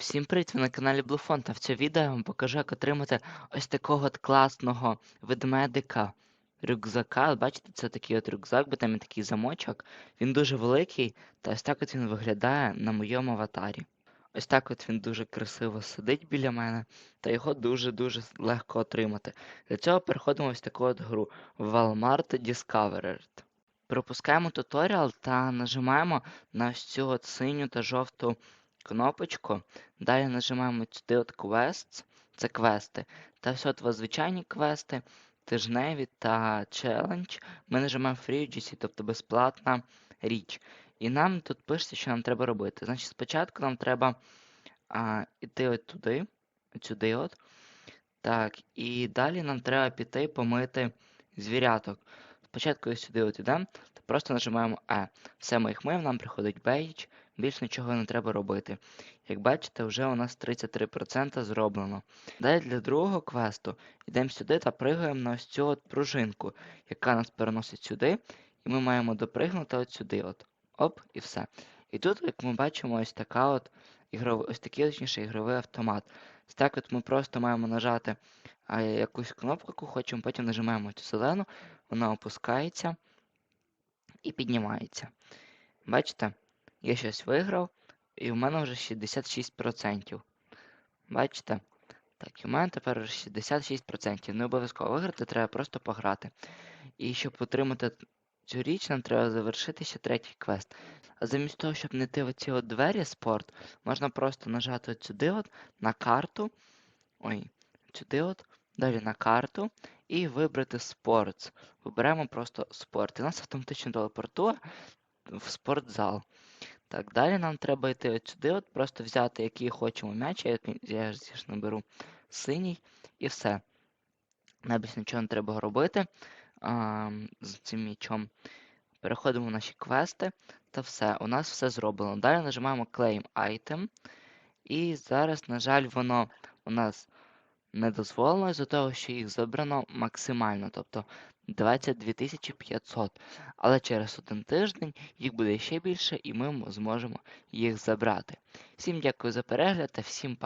Всім привіт, ви на каналі Bluefont, та в цьому відео я вам покажу, як отримати ось такого от класного ведмедика рюкзака. Бачите, це такий от рюкзак, бо там є такий замочок. Він дуже великий, та ось так от він виглядає на моєму аватарі. Ось так от він дуже красиво сидить біля мене, та його дуже-дуже легко отримати. Для цього переходимо ось таку от гру Walmart Discovered. Пропускаємо туторіал та нажимаємо на ось цю от синю та жовту кнопочку. Далі нажимаємо сюди от Quests, це квести. Та все от у вас звичайні квести, тижневі та челендж. Ми нажимаємо Free UGC, тобто безплатна річ. І нам тут пишеться, що нам треба робити. Значить, спочатку нам треба а, іти от туди, от сюди от. Так, і далі нам треба піти помити звіряток. Спочатку ось сюди от йдемо, та просто нажимаємо E. Все ми їх миємо, нам приходить бейдж, більш нічого не треба робити. Як бачите, вже у нас 33% зроблено. Далі для другого квесту йдемо сюди та пригаємо на ось цю от пружинку, яка нас переносить сюди, і ми маємо допригнути от сюди. От. Оп, і все. І тут, як ми бачимо, ось така от ігров... ось такий точніше ігровий автомат. Ось так от ми просто маємо нажати якусь кнопку, яку хочемо, потім нажимаємо цю зелену, вона опускається і піднімається. Бачите? Я щось виграв, і в мене вже 66%. Бачите? Так, і в мене тепер вже 66%. Не обов'язково виграти, треба просто пограти. І щоб отримати цю річ, нам треба завершити ще третій квест. А замість того, щоб не йти в ці от двері спорт, можна просто нажати от сюди от на карту. Ой, сюди от, далі на карту і вибрати спортс. Виберемо просто спорт. І нас автоматично телепортує в спортзал. Так, далі нам треба йти от сюди, от просто взяти, який хочемо м'яч, я, я ж наберу синій, і все. Навіть нічого не треба робити а, з цим м'ячом. Переходимо в наші квести, та все, у нас все зроблено. Далі нажимаємо Claim Item. І зараз, на жаль, воно у нас не дозволено з-за того, що їх забрано максимально, тобто 22 500. Але через один тиждень їх буде ще більше, і ми зможемо їх забрати. Всім дякую за перегляд та всім пока.